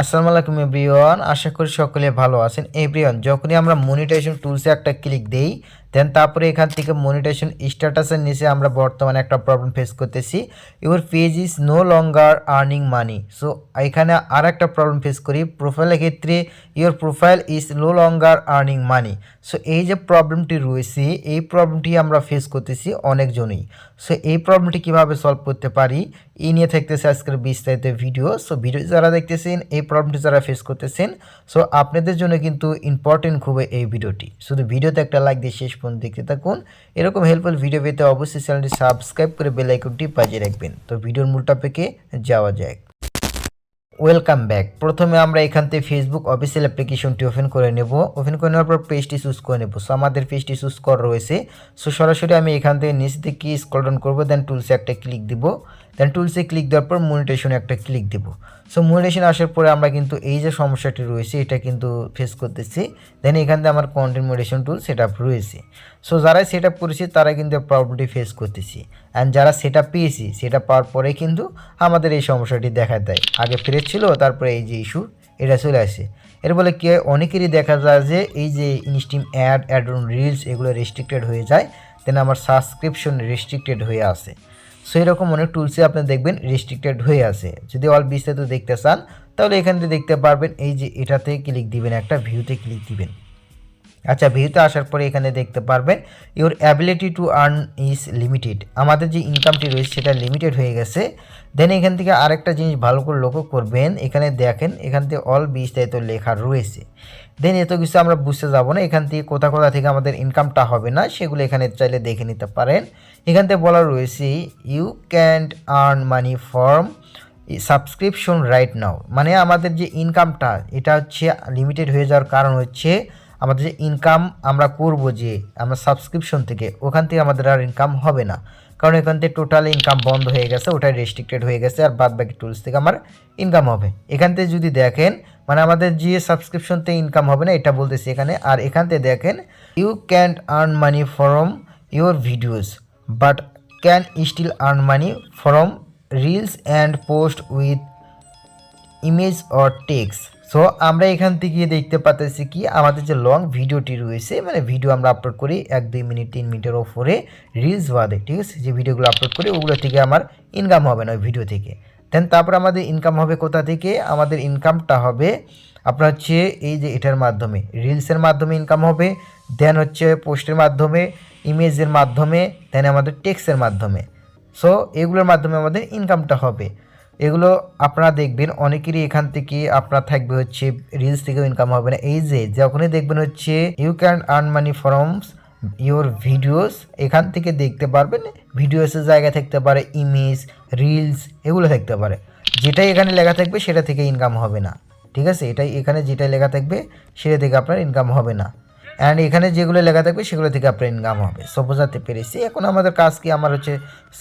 আসসালামু আলাইকুম এভরিওয়ান, আশা করি সকলে ভালো আছেন। এভরিওয়ান, যখনই আমরা মনিটাইজেশন টুলসে একটা ক্লিক দেই, দেন তারপরে এখান থেকে মনিটাইজেশন স্ট্যাটাসের নিচে আমরা বর্তমানে একটা প্রবলেম ফেস করতেছি। Your page is no longer earning money so এখানে আর একটা প্রবলেম ফেস করি প্রোফাইলের ক্ষেত্রে your profile is no longer earning money so এই যে প্রবলেমটি রয়েছে, এই প্রবলেমটি আমরা ফেস করতেছি অনেকজনই। সো এই প্রবলেমটি কীভাবে সলভ করতে পারি, এই নিয়ে থাকতেছে আজকের বিস্তারিত ভিডিও সো ভিডিও যারা দেখতেছেন, এই প্রবলেমটি যারা ফেস করতেছেন সো আপনাদের জন্য কিন্তু ইম্পর্টেন্ট খুবই এই ভিডিওটি। শুধু ভিডিওতে একটা লাইক দিয়ে শেষ পর্যন্ত দেখতে থাকুন। এরকম হেল্পফুল ভিডিও পেতে অবশ্যই চ্যানেলটি সাবস্ক্রাইব করে বেল আইকনটি বাজিয়ে রাখবেন। তো ভিডিওর মূল টপিকে যাওয়া যাক। ওয়েলকাম ব্যাক প্রথমে আমরা এখান থেকে ফেসবুক অফিসিয়াল অ্যাপ্লিকেশনটি ওপেন করে নেব। ওপেন করে নেওয়ার পর পেজটি চুজ করে নেব। সো আমাদের পেজটি চুজ করা রয়েছে। সো সরাসরি আমি এখান থেকে নিচ থেকে স্ক্রল ডাউন করব দেন টুলসে একটা ক্লিক দিব। দেন টুলসে ক্লিক দেওয়ার পর মনিটেশনে একটা ক্লিক দিব। সো মনিটেশন আসার পরে আমরা কিন্তু এই যে সমস্যাটি রয়েছে এটা কিন্তু ফেস করতেছি। দেন এখান থেকে আমার content monetisation tool set up রয়েছে। সো যারা সেট আপ করেছি তারা কিন্তু প্রবলেমটি ফেস করতেছি। অ্যান্ড যারা সেট আপ পেয়েছি সেটা পাওয়ার পরে কিন্তু আমাদের এই সমস্যাটি দেখা দেয়। আগে ফ্রেশ ছিল তারপরে এই যে ইস্যু এটা চলে আসে। এর বলে কি হয়, অনেকেরই দেখা যায় যে এই যে ইনস্টিম অ্যাড অ্যাড রিলস এগুলো রেস্ট্রিক্টেড হয়ে যায়। দেন আমার সাবস্ক্রিপশন রেস্ট্রিক্টেড হয়ে আসে। সো এরকম অনেক টুলসে আপনি দেখবেন রেস্ট্রিক্টেড হয়ে আছে। যদি অল বিস্তারিত দেখতে চান, তাহলে এখান থেকে দেখতে পারবেন, এই যে এটাতে ক্লিক দিবেন, একটা ভিউতে ক্লিক দিবেন। আচ্ছা ভিউতে আসার পরে এখানে দেখতে পারবেন your ability to earn is limited আমাদের যে ইনকামটি রয়েছে, সেটা লিমিটেড হয়ে গেছে। দেন এখান থেকে আরেকটা জিনিস ভালো করে লক্ষ্য করবেন, এখানে দেখেন, এখান থেকে অল বিস্তারিত লেখা রয়েছে। দেন এত কিছু আমরা বুঝতে যাব না। এখান থেকে কোথা কোথা থেকে আমাদের ইনকামটা হবে না, সেগুলো এখানে চাইলে দেখে নিতে পারেন। এখান থেকে বলা রয়েছে you can't earn money from subscription right now মানে আমাদের যে ইনকামটা এটা হচ্ছে লিমিটেড হয়ে যাওয়ার কারণ হচ্ছে আমাদের যে ইনকাম আমরা করব যে আমরা সাবস্ক্রিপশন থেকে, ওখান থেকে আমাদের আর ইনকাম হবে না। কারণ এখান থেকে টোটাল ইনকাম বন্ধ হয়ে গেছে, ওটাই রেস্ট্রিক্টেড হয়ে গেছে, আর বাদ বাকি টুলস থেকে আমার ইনকাম হবে। এখান থেকে যদি দেখেন মানে আমাদের যে সাবস্ক্রিপশন থেকে ইনকাম হবে না, এটা বলতেছি এখানে। আর এখান থেকে দেখেন you can earn money from your videos but can still earn money from reels and post with image or text so আমরা এখান থেকে দেখতে পাচ্ছি কি, আমাদের যে লং ভিডিওটি রয়েছে মানে ভিডিও আমরা আপলোড করি এক, দুই মিনিট, তিন মিনিটের ওপরে রিলস বাদে, ঠিক আছে? যে ভিডিওগুলো আপলোড করি, ওগুলো থেকে আমার ইনকাম হবে না ওই ভিডিও থেকে। দেন তারপর আমাদের ইনকাম হবে কোথা থেকে? আমাদের ইনকামটা হবে আপনার হচ্ছে এই যে এটার মাধ্যমে। রিলসের মাধ্যমে ইনকাম হবে দেন হচ্ছে পোস্টের মাধ্যমে ইমেজের মাধ্যমে দেন আমাদের টেক্সের মাধ্যমে। সো এগুলোর মাধ্যমে আমাদের ইনকামটা হবে। এগুলো আপনারা দেখবেন, অনেকেরই এখান থেকে আপনার থাকবে হচ্ছে রিলস থেকেও ইনকাম হবে না। এই যে, যখনই দেখবেন হচ্ছে you can earn money from your videos এখান থেকে দেখতে পারবেন ভিডিওসের জায়গা থাকতে পারে ইমেজ রিলস এগুলো থাকতে পারে। যেটাই এখানে লেখা থাকবে, সেটা থেকে ইনকাম হবে না। ঠিক আছে? এটাই এখানে যেটা লেখা থাকবে, সেটা থেকে আপনার ইনকাম হবে না। অ্যান্ড এখানে যেগুলো লেখা থাকবে, সেগুলো থেকে আপনার ইনকাম হবে। সব বোঝাতে পেরেছি। এখন আমাদের কাজ কি? আমার হচ্ছে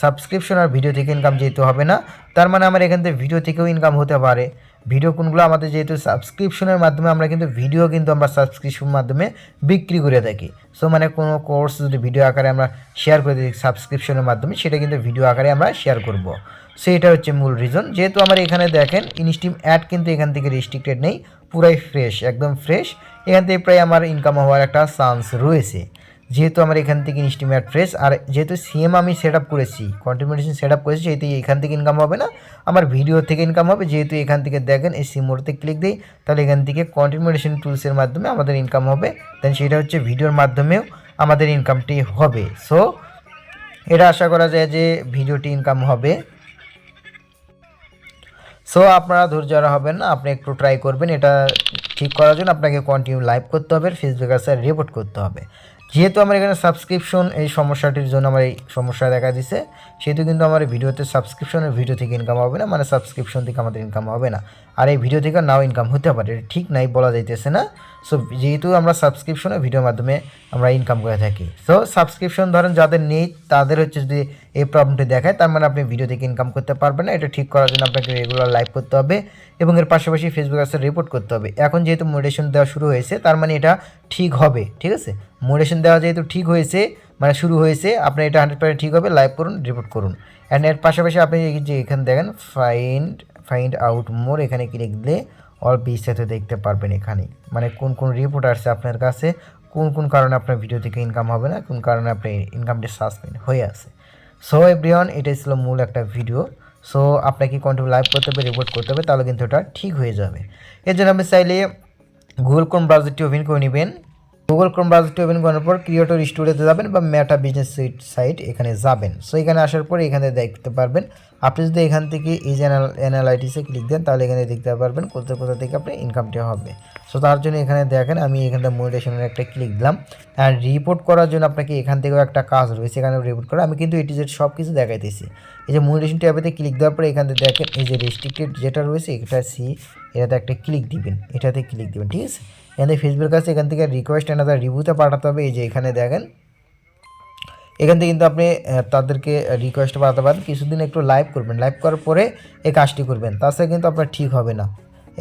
সাবস্ক্রিপশন আর ভিডিও থেকে ইনকাম যেহেতু হবে না, তার মানে আমার এখান থেকে ভিডিও থেকেও ইনকাম হতে পারে। ভিডিও কোনগুলো আমাদের যেহেতু সাবস্ক্রিপশনের মাধ্যমে, আমরা কিন্তু ভিডিও কিন্তু আমরা সাবস্ক্রিপশন মাধ্যমে বিক্রি করে থাকি। সো মানে কোনো কোর্স যদি ভিডিও আকারে আমরা শেয়ার করে দিই সাবস্ক্রিপশনের মাধ্যমে, সেটা কিন্তু ভিডিও আকারে আমরা শেয়ার করব। সো এটা হচ্ছে মূল রিজন যেহেতু আমার এখানে দেখেন ইনস্টিম অ্যাড কিন্তু এখান থেকে রেস্ট্রিক্টেড নেই, পুরাই ফ্রেশ একদম ফ্রেশ এখান থেকে প্রায় আমার ইনকাম হওয়ার একটা চান্স রয়েছে। যেহেতু আমার এখান থেকে ইনস্টিম অ্যাড ফ্রেশ আর যেহেতু সিএম আমি সেট আপ করেছি কন্টিনিউশন সেট আপ করেছি যেহেতু এখান থেকে ইনকাম হবে না, আমার ভিডিও থেকে ইনকাম হবে, যেহেতু এখান থেকে দেখেন এই সিমোরতে ক্লিক দিই, তাহলে এখান থেকে কন্টিনিউশন টুলসের মাধ্যমে আমাদের ইনকাম হবে। দেন সেটা হচ্ছে ভিডিওর মাধ্যমেও আমাদের ইনকামটি হবে। সো এটা আশা করা যায় যে ভিডিওটি ইনকাম হবে। সো আপনারা ধৈর্য হবেন না, আপনি একটু ট্রাই করবেন, এটা ঠিক করার জন্য আপনাকে কন্টিনিউ লাইভ করতে হবে ফেসবুক আছে রিপোর্ট করতে হবে। যেহেতু আমার এখানে সাবস্ক্রিপশন এই সমস্যাটির জন্য আমার এই সমস্যা দেখা দিছে, সেহেতু কিন্তু আমার ভিডিওতে সাবস্ক্রিপশনের ভিডিও থেকে ইনকাম হবে না মানে সাবস্ক্রিপশন থেকে আমাদের ইনকাম হবে না। আর এই ভিডিও থেকে নাও ইনকাম হতে পারে ঠিক নাই বলা যাইতেছে না। সো যেহেতু আমরা সাবস্ক্রিপশনের ভিডিওর মাধ্যমে আমরা ইনকাম করে থাকি। সো সাবস্ক্রিপশন ধরেন যাদের নেই, তাদের হচ্ছে যদি এই প্রবলেমটি দেখায়, তার মানে আপনি ভিডিও থেকে ইনকাম করতে পারবেন না। এটা ঠিক করার জন্য আপনাকে রেগুলার লাইভ করতে হবে এবং এর পাশাপাশি ফেসবুক আসে রিপোর্ট করতে হবে। এখন যেহেতু মোডেশন দেওয়া শুরু হয়েছে, তার মানে এটা ঠিক হবে, ঠিক আছে? মোডেশন দেওয়া যেহেতু ঠিক হয়েছে মানে শুরু হয়েছে আপনি এটা হান্ড্রেড পার্সেন্ট ঠিক হবে লাইভ করুন রিপোর্ট করুন। অ্যান্ড এর পাশাপাশি আপনি যে এখানে দেখেন ফাইন্ড ফাইন্ড আউট মোর এখানে ক্লিক দিলে অল বিস্তারিত দেখতে পারবেন এখানে। মানে কোন কোন রিপোর্ট আসছে আপনার কাছে, কোন কোন কারণে আপনার ভিডিও থেকে ইনকাম হবে না, কোন কারণে আপনার ইনকামটি সাসপেন্ড হয়ে আছে। সো এভরিওয়ান এটাই ছিল মূল একটা ভিডিও সো আপনাকে কন্টিনিউ লাইভ করতে হবে রিপোর্ট করতে হবে, তাহলে কিন্তু এটা ঠিক হয়ে যাবে। এর জন্য আপনি চাইলে গুগল ক্রোম ব্রাউজারটি ওপেন করে নেবেন। গুগল ক্রোম ব্রাউজারটি ওপেন করার পর ক্রিয়েটর স্টুডিওতে যাবেন বা মেটা বিজনেস সুইট সাইট এখানে যাবেন। সো এখানে আসার পর এখানে দেখতে পারবেন, আপনি যদি এখান থেকে এই যে অ্যানালাইটিসে ক্লিক দেন, তাহলে এখানে দেখতে পারবেন কোথা কোথা থেকে আপনি ইনকামটি হবে। সো তার জন্য এখানে দেখেন, আমি এখানটা মোটিভেশনের একটা ক্লিক দিলাম। আর রিপোর্ট করার জন্য আপনাকে এখান থেকেও একটা কাজ রয়েছে এখানে রিপোর্ট করা। আমি কিন্তু এটি যে সব কিছু দেখাইতেছি। এই যে মোটিভেশন ট্যাবেতে ক্লিক দেওয়ার পরে এখান থেকে দেখেন, এই যে রেস্ট্রিক্টেড যেটা রয়েছে, এটা সি এটাতে একটা ক্লিক দিবেন, এটাতে ক্লিক দিবেন, ঠিক আছে? এখান ফেসবুকের কাছে এখান থেকে রিকোয়েস্ট এনাদার রিভিউতে পাঠাতে হবে, এই যে এখানে দেখেন। এখান থেকে কিন্তু আপনি তাদেরকে রিকোয়েস্ট পাঠাতে পারেন, কিছুদিন একটু লাইভ করবেন। লাইভ করার পরে এই কাজটি করবেন। তাছাড়া কিন্তু আপনার ঠিক হবে না।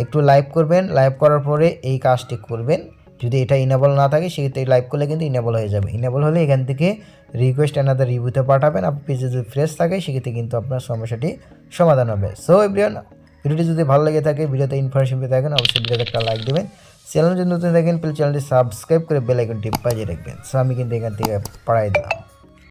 একটু লাইভ করবেন লাইভ করার পরে এই কাজটি করবেন। যদি এটা ইনেবল না থাকে, সেক্ষেত্রে লাইভ করলে কিন্তু ইনেবল হয়ে যাবে। ইনেবল হলে এখান থেকে রিকোয়েস্ট এনাদার রিভিউতে পাঠাবেন। আপনার পেজে যদি ফ্রেশ থাকে, সেক্ষেত্রে কিন্তু আপনার সমস্যাটি সমাধান হবে। সো এভরিওয়ান ভিডিওটি যদি ভালো লাগে থাকে, ভিডিওতে ইনফরমেশন পেয়ে থাকেন, অবশ্যই ভিডিওতে একটা লাইক দেবেন। চ্যানেল যদি নতুন থাকেন প্লিজ চ্যানেলটি সাবস্ক্রাইব করে বেল আইকনটি বাজিয়ে রাখবেন। সো আমি কিন্তু এখান থেকে পড়াই দিলাম।